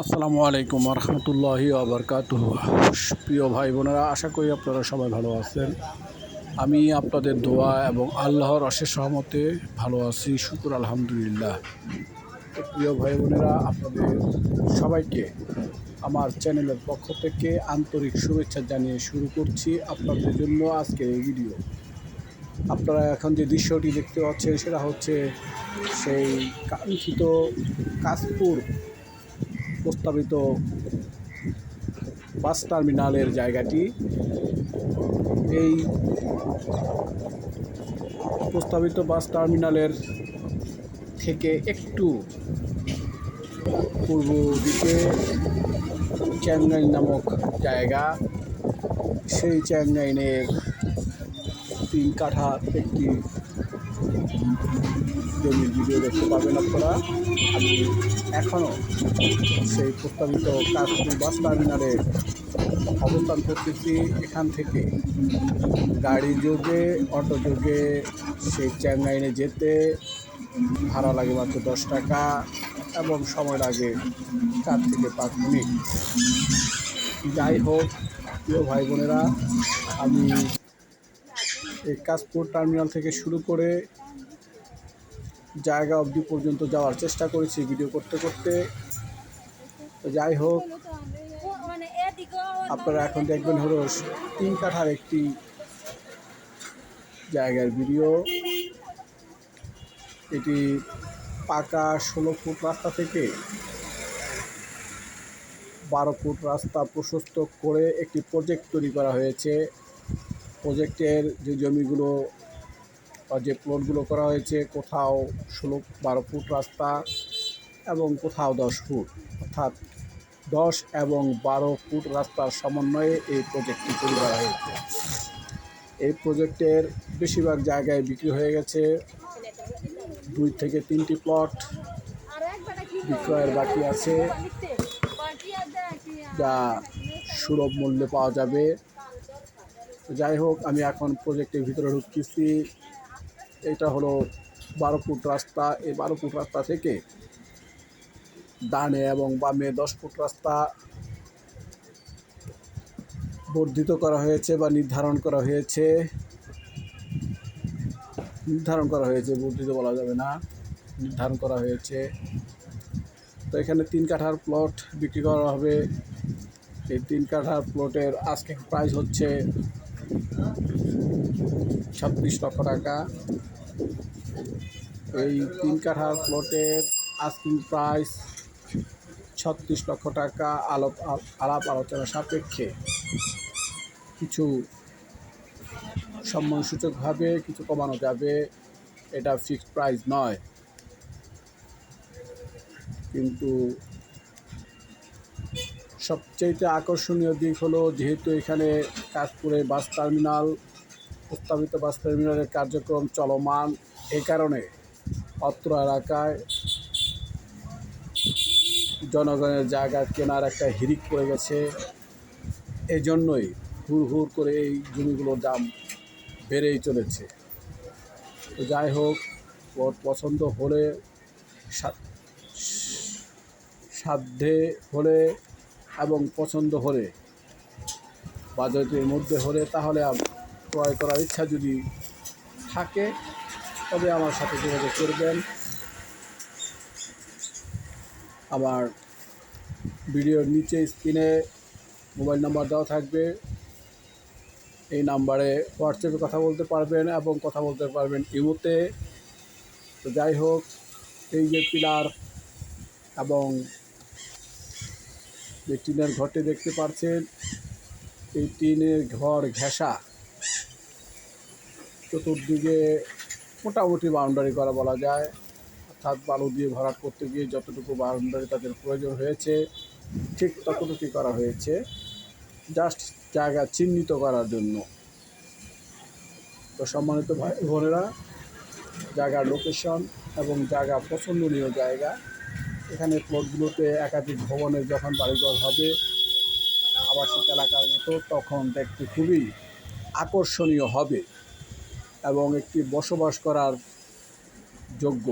আসসালামু আলাইকুম রহমতুল্লাহি আবরকাত প্রিয় ভাই বোনেরা, আশা করি আপনারা সবাই ভালো আছেন। আমি আপনাদের দোয়া এবং আল্লাহর অশেষ সহমতে ভালো আছি, শুকুর আলহামদুলিল্লাহ। প্রিয় ভাই বোনেরা, আপনাদের সবাইকে আমার চ্যানেলের পক্ষ থেকে আন্তরিক শুভেচ্ছা জানিয়ে শুরু করছি আপনাদের জন্য আজকের এই ভিডিও। আপনারা এখন যে দৃশ্যটি দেখতে পাচ্ছেন, সেটা হচ্ছে সেই কাঙ্ক্ষিত কাশপুর প্রস্তাবিত বাস টার্মিনালের জায়গাটি। এই প্রস্তাবিত বাস টার্মিনালের থেকে একটু পূর্ব দিকে চ্যাংনাই নামক জায়গা। সেই চ্যাংনাইনের তিন কাঠা একটি জমির ভিডিও দেখতে পাবেন আপনারা। আমি এখনও সেই প্রস্তাবিত কাশপুর বাস টার্মিনালে অবস্থান করতেছি। এখান থেকে গাড়ি যোগে, অটো যোগে, সেই চ্যাংরাইনে যেতে ভাড়া লাগে মাত্র দশ টাকা এবং সময় লাগে চার থেকে পাঁচ মিনিট। যাই হোক, প্রিয় ভাই বোনেরা, আমি এই কাশপুর টার্মিনাল থেকে শুরু করে জায়গা অবধি পর্যন্ত যাওয়ার চেষ্টা করেছি ভিডিও করতে করতে। যাই হোক, আপনারা এখন দেখবেন হলো তিন কাঠার একটি জায়গার ভিডিও। এটি পাকা ষোলো ফুট রাস্তা থেকে বারো ফুট রাস্তা প্রশস্ত করে একটি প্রজেক্ট তৈরি করা হয়েছে। প্রজেক্টের যে জমিগুলো যে প্লটগুলো করা হয়েছে, কোথাও ষোলো বারো ফুট রাস্তা এবং কোথাও দশ ফুট, অর্থাৎ দশ এবং বারো ফুট রাস্তার সমন্বয়ে এই প্রজেক্টটি তৈরি করা হয়েছে। এই প্রজেক্টের বেশিরভাগ জায়গায় বিক্রি হয়ে গেছে দুই থেকে তিনটি প্লট বিক্রয়ের বাকি আছে। যা সুলভ মূল্যে পাওয়া যাবে। যাই হোক, আমি এখন প্রজেক্টের ভিতরে ঢুকতেছি। এটা হলো বারো ফুট রাস্তা। এই বারো ফুট রাস্তা থেকে ডানে এবং বামে দশ ফুট রাস্তা বর্ধিত করা হয়েছে বা নির্ধারণ করা হয়েছে। নির্ধারণ করা হয়েছে, বর্ধিত বলা যাবে না। নির্ধারণ করা হয়েছে। তো এখানে তিন কাঠার প্লট বিক্রি করা হবে। এই তিন কাঠার প্লটের আজকে প্রাইস হচ্ছে ছাব্বিশ লক্ষ টাকা। এই তিন কাঠার প্লটের আস্কিং প্রাইস ছত্রিশ লক্ষ টাকা, আলোপ আলাপ আলোচনা সাপেক্ষে। কিছু সম্মানসূচকভাবে কিছু কমানো যাবে, এটা ফিক্সড প্রাইস নয়। কিন্তু সবচেয়ে আকর্ষণীয় দিক হলো, যেহেতু এখানে কাশপুরে বাস টার্মিনাল প্রস্তাবিত বাস টার্মিনালের কার্যক্রম চলমান এই কারণে অত্র এলাকায় জনগণের জায়গা কেনার একটা হিরিক পড়ে গেছে। এই জন্যই হুড় হুড় করে এই জমিগুলোর দাম বেড়েই চলেছে। তো যাই হোক, ওর পছন্দ হলে সাধ্যে হলে এবং পছন্দ হলে বাজেটের মধ্যে হলে তাহলে ক্রয় করার ইচ্ছা যদি থাকে, তবে আমার সাথে যোগাযোগ করবেন। আমার ভিডিওর নিচে স্ক্রিনে মোবাইল নাম্বার দেওয়া থাকবে। এই নাম্বারে হোয়াটসঅ্যাপে কথা বলতে পারবেন এবং কথা বলতে পারবেন ইমোতে। তো যাই হোক, এই যে পিলার এবং যে টিনের ঘরটি দেখতে পাচ্ছেন, এই টিনের ঘর ঘেঁষা। চতুর্দিকে মোটামুটি বাউন্ডারি করা বলা যায়। অর্থাৎ বালু দিয়ে ভরাট করতে গিয়ে যতটুকু বাউন্ডারি তাদের প্রয়োজন হয়েছে, ঠিক ততটুকুই করা হয়েছে। জাস্ট জায়গা চিহ্নিত করার জন্য। তো সম্মানিত ভাই বোনেরা জায়গার লোকেশন এবং জায়গা পছন্দনীয় জায়গা। এখানে প্লটগুলোতে একাধিক ভবনের যখন বাড়িঘর হবে, আবাসিক এলাকার মতো, তখন দেখতে খুবই আকর্ষণীয় হবে। এবং একটি বসবাস করার যোগ্য।